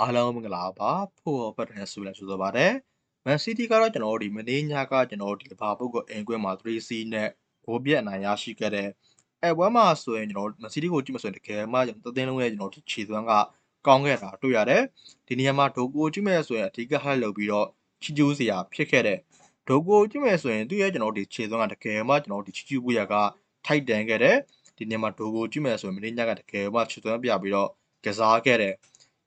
အားလုံးမင်္ဂလာပါဖို့ပတ်တယ်ဆိုလဲဆိုတော့ပါတယ်မန်စီးတီးကတော့ကျွန်တော်တို့ဒီမနေ့ညကကျွန်တော်တို့ဒီလီဗာပူးကိုအင်ကွင်းမှာ3-0နဲ့ဂိုးပြတ်အနိုင်ရရှိခဲ့တဲ့အဲပွဲမှာဆိုရင်ကျွန်တော်တို့မန်စီးတီးကိုကြည့်မဆိုရင်တကယ်မှကျွန်တော်သင်းလုံးရဲ့ကျွန်တော်တို့ခြေသွမ်းကကောင်းခဲ့တာတွေ့ရတယ်ဒီနေရာမှာဒိုကိုကြည့်မယ်ဆိုရင်အဓိကဟက်လုပ်ပြီးတော့ချီကျူးစရာဖြစ်ခဲ့တဲ့ဒိုကိုကြည့်မယ်ဆိုရင်သူ့ရဲ့ကျွန်တော်တို့ဒီခြေသွမ်းကတကယ်မှကျွန်တော်တို့ဒီချီကျူးဘူးရကထိုက်တန်ခဲ့တဲ့ဒီနေရာမှာဒိုကိုကြည့်မယ်ဆိုရင်မနေ့ညကတကယ်မှခြေသွမ်းပြပြီးတော့ကစားခဲ့တဲ့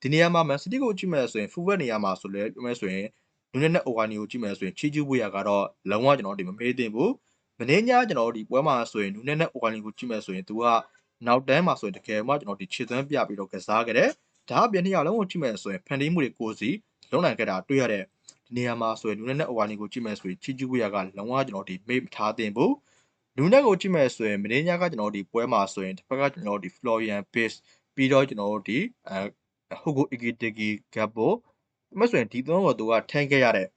ဒီနေရာမှာမန်စီးတီးကိုကြည့်မယ်ဆိုရင်ဖူဘက်နေရာမှာဆိုလဲပြောမယ်ဆိုရင်လူနဲ့နဲ့အိုဝါနီကိုကြည့်မယ်ဆိုရင်ချီကျူးဘူးရကတော့လုံးဝကျွန်တော်ဒီမမေးသင့်ဘူးမနေ့ညကျွန်တော်ဒီပွဲမှာဆိုရင်လူနဲ့နဲ့အိုဝါနီကိုကြည့်မယ်ဆိုရင်သူကနောက်တန်းမှာဆိုရင်တကယ်မှကျွန်တော်ဒီခြေသွမ်းပြပြီးတော့ကစားခဲ့တယ်ဒါအပြင်နှစ်ယောက်လုံးကိုကြည့်မယ်ဆိုရင်ဖန်တီးမှုတွေကိုစီလုံးနိုင်ခဲ့တာတွေ့ရတဲ့ဒီနေရာမှာဆိုရင်လူနဲ့နဲ့အိုဝါနီကိုကြည့်မယ်ဆိုရင်ချီကျူးဘူးရကလုံးဝကျွန်တော်ဒီမေ့ထားသင့်ဘူးလူနဲ့ကိုကြည့်မယ်ဆိုရင်မင်းညကကျွန်တော်ဒီပွဲမှာဆိုရင်တစ်ဖက်ကကျွန်တော်ဒီ Florian Pace ပြီးတော့ကျွန်တော်တို့ဒီအဲ ဟိုကို Igitigi Gabo မဆိုရင်ဒီသုံးကိုသူကထမ်းခဲ့ရတဲ့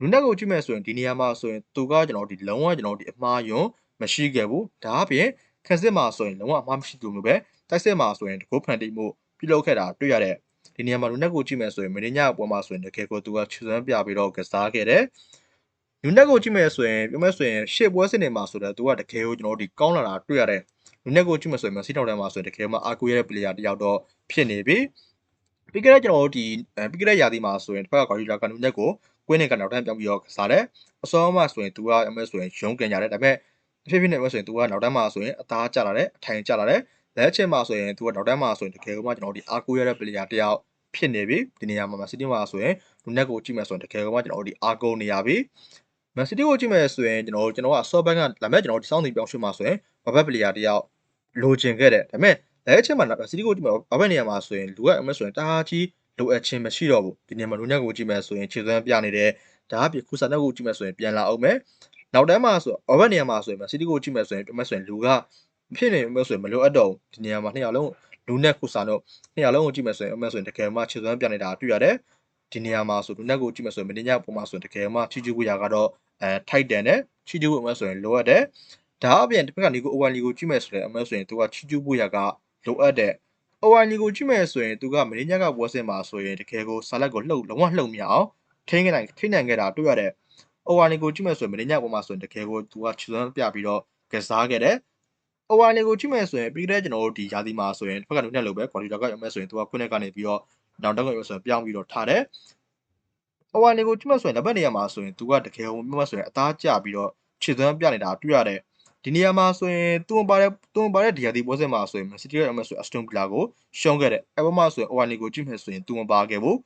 လူနဲ့ကိုကြည့်မယ်ဆိုရင်ဒီနေရာမှာဆိုရင်သူကကျွန်တော်ဒီလုံးဝကျွန်တော်ဒီအမှားယွန်းမရှိခဲ့ဘူးဒါအပြင်ခက်စစ်မှာဆိုရင်လုံးဝအမှားမရှိသူမျိုးပဲတိုက်စစ်မှာဆိုရင်တကုတ်ဖန်တီးမှုပြုလုပ်ခဲ့တာတွေ့ရတဲ့ဒီနေရာမှာလူနဲ့ကိုကြည့်မယ်ဆိုရင်မင်းညအပေါ်မှာဆိုရင်တကယ်ကိုသူကချွစွမ်းပြပြီးတော့ကစားခဲ့တယ်လူနဲ့ကိုကြည့်မယ်ဆိုရင်ပြောမယ်ဆိုရင်ရှေ့ပွဲစစ်နေမှာဆိုတော့သူကတကယ်ကိုကျွန်တော်တို့ဒီကောင်းလာတာတွေ့ရတဲ့လူနဲ့ကိုကြည့်မယ်ဆိုရင်မစီတောင်တန်းမှာဆိုရင်တကယ်မှအာကူရတဲ့ player တယောက်တော့ဖြစ်နေပြီ ပြီးခဲ့တဲ့ကျွန်တော်တို့ဒီပြီးခဲ့တဲ့ရာသီမှာဆိုရင်တစ်ဖက်ကဂါရီလာကနူနဲ့ကိုကွင်းနဲ့ကနောက်တန်းပြောင်းပြီးတော့ကစားတယ်အစောမှဆိုရင်သူကအမဲဆိုရင်ရုံးကန်ကြတယ်ဒါပေမဲ့အဖြစ်ဖြစ်နဲ့မဲဆိုရင်သူကနောက်တန်းမှာဆိုရင်အသားကျလာတယ်အထိုင်ကျလာတယ်လက်ချက်မှာဆိုရင်သူကနောက်တန်းမှာဆိုရင်တကယ်ကမှကျွန်တော်တို့ဒီအာကူရတဲ့ player တယောက်ဖြစ်နေပြီဒီနေရာမှာစီးတီးမှာဆိုရင်လူနဲ့ကိုကြည့်မယ်ဆိုရင်တကယ်ကမှကျွန်တော်တို့ဒီအာကုနေရပြီမန်စီးတီးကိုကြည့်မယ်ဆိုရင်ကျွန်တော်တို့ကျွန်တော်ကဆော့ဘက်ကလာမဲ့ကျွန်တော်တို့ဒီစောင်းစီပြောင်းရွှေ့မှာဆိုရင်ဘဘက် player တယောက်လိုချင်ခဲ့တယ်ဒါပေမဲ့ လက်ချက်မှာစီးတီးကိုကြည့်မယ်ဘဘက်နေရာမှာဆိုရင်လူကအမဲဆိုရင်တအားကြီးလိုအပ်ခြင်းမရှိတော့ဘူးဒီနေရာမှာလူညက်ကိုကြည့်မယ်ဆိုရင်ခြေစွမ်းပြနေတယ်ဒါအပြင်ခုစာနဲ့ကိုကြည့်မယ်ဆိုရင်ပြန်လာအောင်မယ်နောက်တန်းမှာဆိုအော်ဘက်နေရာမှာဆိုရင်စီတီကိုကြည့်မယ်ဆိုရင်ပြမယ်ဆိုရင်လူကဖြစ်နေမယ်ဆိုရင်မလိုအပ်တော့ဘူးဒီနေရာမှာနှစ်ယောက်လုံးလူနဲ့ခုစာတို့နှစ်ယောက်လုံးကိုကြည့်မယ်ဆိုရင်အမဲဆိုရင်တကယ်မှခြေစွမ်းပြနေတာတွေ့ရတယ်ဒီနေရာမှာဆိုလူနဲ့ကိုကြည့်မယ်ဆိုရင်မင်းညပုံမှာဆိုရင်တကယ်မှချီချူဝရကတော့အဲထိုက်တန်တယ်ချီချူဝအမဲဆိုရင်လိုအပ်တယ်ဒါအပြင်တစ်ဖက်ကနေကိုအိုဝမ်လီကိုကြည့်မယ်ဆိုရင်အမဲဆိုရင်သူကချီချူဝရက လိုအပ်တဲ့အိုဝိုင်လီကိုကြည့်မယ်ဆိုရင်သူကမင်းညကပွဲစင်မှာဆိုရင်တကယ်ကိုဆာလက်ကိုလှုပ်လုံးဝလှုပ်မရအောင်ထိန်းနိုင်ထိန်းနိုင်ခဲ့တာတွေ့ရတဲ့အိုဝိုင်လီကိုကြည့်မယ်ဆိုရင်မင်းညပွဲမှာဆိုရင်တကယ်ကိုသူကချွန်းပြပြီးတော့ကစားခဲ့တယ်အိုဝိုင်လီကိုကြည့်မယ်ဆိုရင်ပြီးတဲ့ကျွန်တော်တို့ဒီရာသီမှာဆိုရင်တစ်ဖက်ကနုနဲ့လို့ပဲကွာလီတာကရမယ်ဆိုရင်သူကခွင်းနဲ့ကနေပြီးတော့နောက်တော့ကရဆိုရင်ပြောင်းပြီးတော့ထားတယ်အိုဝိုင်လီကိုကြည့်မယ်ဆိုရင်လက်ဘက်နေရာမှာဆိုရင်သူကတကယ်ကိုမြတ်ဆိုရင်အသားကျပြီးတော့ခြေသွမ်းပြနေတာတွေ့ရတယ် ဒီနေရာမှာဆိုရင်သူ့ပါတဲ့သူ့ပါတဲ့ဒီယာဒီပွဲစဉ်မှာဆိုရင်မန်စီးတီးရဲ့အမဆိုအစတွန်ဗီလာကိုရှုံးခဲ့တယ်အဲပေါ်မှာဆိုရင်အိုဝိုင်လီကိုကြည့်မယ်ဆိုရင်သူမပါခဲ့ဘူး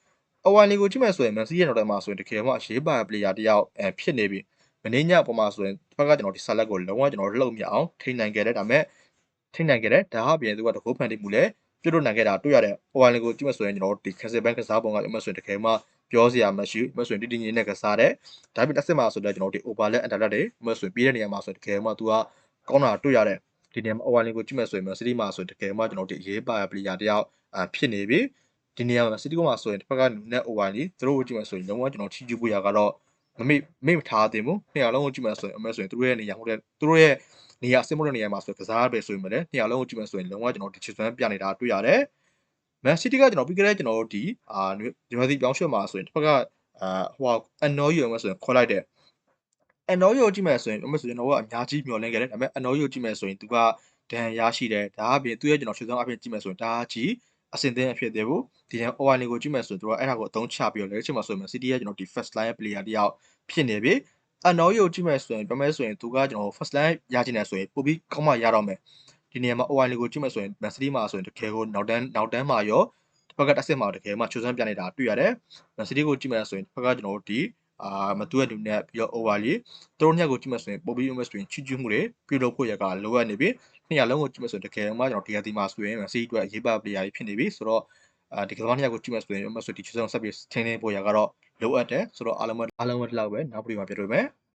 အိုဝိုင်လီကိုကြည့်မယ်ဆိုရင်မန်စီးရဲ့နောက်တန်းမှာဆိုရင်တကယ်မှအရေးပါပလေယာတယောက်အဲဖြစ်နေပြီမင်းညပေါ်မှာဆိုရင်တစ်ဖက်ကကျွန်တော်ဒီဆာလက်ကိုလုံးဝကျွန်တော်လှုပ်မြအောင်ထိနိုင်ခဲ့တယ်ဒါပေမဲ့ထိနိုင်ခဲ့တယ်ဒါအပြင်သူကတကိုးဖန်တီးမှုလဲပြုတ်လို့နိုင်ခဲ့တာတွေ့ရတယ်အိုဝိုင်လီကိုကြည့်မယ်ဆိုရင်ကျွန်တော်ဒီခက်စဘန်ကစားပုံကကျွန်တော်ဆိုရင်တကယ်မှ ပြောစရာမရှိဘူးမဆိုရင်တိတိကျကျနဲ့ကစားတယ်ဒါပေမဲ့တစ်စစ်မှာဆိုတော့ကျွန်တော်ဒီ overlet underlet တွေမဆိုရင်ပြီးတဲ့နေရာမှာဆိုရင်တကယ်မှသူကကောင်းတာတွေ့ရတဲ့ဒီနေရာမှာ overlay ကိုကြည့်မယ်ဆိုရင် City မှာဆိုရင်တကယ်မှကျွန်တော်တို့အရေးပါတဲ့ player တယောက်ဖြစ်နေပြီဒီနေရာမှာ City ကမှာဆိုရင်တစ်ဖက်က net overlay သူတို့ကိုကြည့်မယ်ဆိုရင်လုံးဝကျွန်တော်ချီးကျူးဖို့ရကတော့မမေ့မေ့မထားသင့်ဘူးနှစ်ယောက်လုံးကိုကြည့်မယ်ဆိုရင်အမေဆိုရင်သူတို့ရဲ့နေရာဟုတ်တဲ့သူတို့ရဲ့နေရာအစစ်မတဲ့နေရာမှာဆိုကစားပဲဆိုရင်လည်းနှစ်ယောက်လုံးကိုကြည့်မယ်ဆိုရင်လုံးဝကျွန်တော်ဒီချစ်စွမ်းပြနေတာတွေ့ရတယ် မန်စီးတီးကကျွန်တော်ပြီးခဲ့တဲ့ကျွန်တော်တို့ဒီအာဒီမှာဒီပြောင်းရွှေ့မှာဆိုရင်တစ်ဖက်ကအာဟိုအနော်ယူမှာဆိုရင်ခေါ်လိုက်တယ်အနော်ယူကြည့်မယ်ဆိုရင်အမဆိုကျွန်တော်ကအများကြီးမျှော်လင့်ခဲ့တယ်ဒါပေမဲ့အနော်ယူကြည့်မယ်ဆိုရင်သူကဒဏ်ရရှိတယ်ဒါအပြင်သူရဲ့ကျွန်တော်ရွှေဆောင်အပြင်ကြည့်မယ်ဆိုရင်ဒါကြီးအစင်သင်းအဖြစ်သေးဘူးဒီရန် OIL ကိုကြည့်မယ်ဆိုရင်သူကအဲ့ဒါကိုအသုံးချပြီးတော့လည်းချိန်မှာဆိုရင် City ရဲ့ကျွန်တော်ဒီ first line player တယောက်ဖြစ်နေပြီအနော်ယူကြည့်မယ်ဆိုရင်ပြောမယ်ဆိုရင်သူကကျွန်တော် first line ရချင်တယ်ဆိုရင်ပို့ပြီးကောင်းမှရတော့မယ် ဒီနေရာမှာ OIL ကိုကြည့်မယ်ဆိုရင် Man City မှာဆိုရင်တကယ်ကိုနောက်တန်းနောက်တန်းမှာရောတစ်ဖက်ကတစ်စစ်မှာတကယ်မှချိုးစမ်းပြနေတာတွေ့ရတယ် Man City ကိုကြည့်မယ်ဆိုရင်တစ်ဖက်ကကျွန်တော်တို့ဒီအာမတူရတူနဲ့ပြီးတော့ over လေးသူတို့ညက်ကိုကြည့်မယ်ဆိုရင်ပိုပြီး invest တွင်ချီကျူးမှုတွေပြုလုပ်ဖို့ရကလိုအပ်နေပြီနှစ်ရလုံးကိုကြည့်မယ်ဆိုရင်တကယ်မှကျွန်တော် DRT မှာဆိုရင် Man City အတွက်အရေးပါ player တွေဖြစ်နေပြီဆိုတော့အာဒီကစားနှစ်ယောက်ကိုကြည့်မယ်ဆိုရင် invest ဒီချီဆုံးဆက်ပြီးထင်းနေဖို့ရကတော့လိုအပ်တယ်ဆိုတော့အားလုံးအားလုံးပဲဒီလောက်ပဲနောက်ပြီးမှပြတွေ့မယ်